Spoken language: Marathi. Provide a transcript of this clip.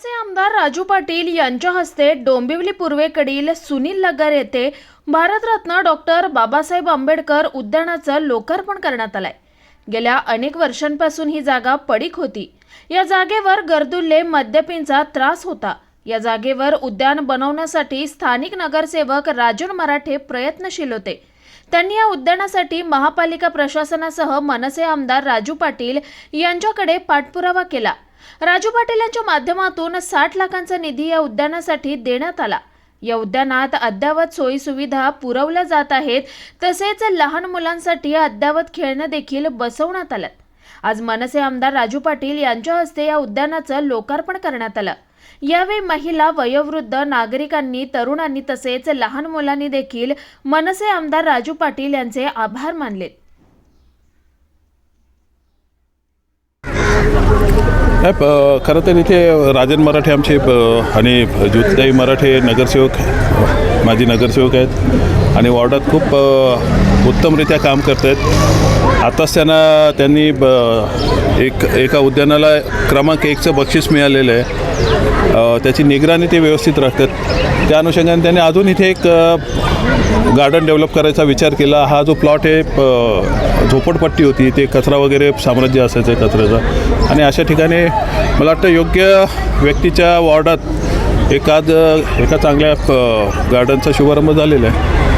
मनसे आमदार राजू पाटील यांच्या हस्ते डोंबिवली पूर्वेकडील सुनील नगर येथे भारतरत्न डॉक्टर बाबासाहेब आंबेडकर उद्यानाचं लोकार्पण करण्यात आलंय. गेल्या अनेक वर्षांपासून ही जागा पडीक होती. या जागेवर गर्दुल्ले मद्यपींचा त्रास होता. या जागेवर उद्यान बनवण्यासाठी स्थानिक नगरसेवक राजून मराठे प्रयत्नशील होते. त्यांनी या उद्यानासाठी महापालिका प्रशासनासह मनसे आमदार राजू पाटील यांच्याकडे पाठपुरावा केला. राजू पाटील यांच्या माध्यमातून साठ लाखांचा निधी या उद्यानासाठी देण्यात आला. या उद्यानात अद्ययावत सोयी सुविधा पुरवल्या जात आहेत तसेच लहान मुलांसाठी अद्ययावत खेळणं देखील बसवण्यात आलं. आज मनसे आमदार राजू पाटील यांच्या हस्ते या उद्यानाचं लोकार्पण करण्यात आलं. यावेळी महिला वयोवृद्ध नागरिकांनी तरुणांनी तसेच लहान मुलांनी देखील मनसे आमदार राजू पाटील यांचे आभार मानले. नाही प- खरं तर इथे राजन मराठे आमचे आणि ज्योतिताई मराठे नगरसेवक माझी नगरसेवक आहेत. आणि वॉर्डात खूप उत्तमरित्या काम करत आहेत आताच त्यांना त्यांनी ब- एक एका उद्यानाला क्रमांक एकचं बक्षीस मिळालेलं आहे. त्याची निगराणी ते व्यवस्थित राखतात. त्या अनुषंगाने त्यांनी अजून इथे एक गार्डन डेव्हलप करायचा विचार केला. हा जो प्लॉट आहे प- झोपडपट्टी होती ते कचरा वगैरे साम्राज्य असायचं कचऱ्याचं. आणि अशा ठिकाणी मला वाटतं योग्य व्यक्तीच्या वॉर्डात एखाद एका चांगल्या गार्डनचा शुभारंभ झालेला आहे.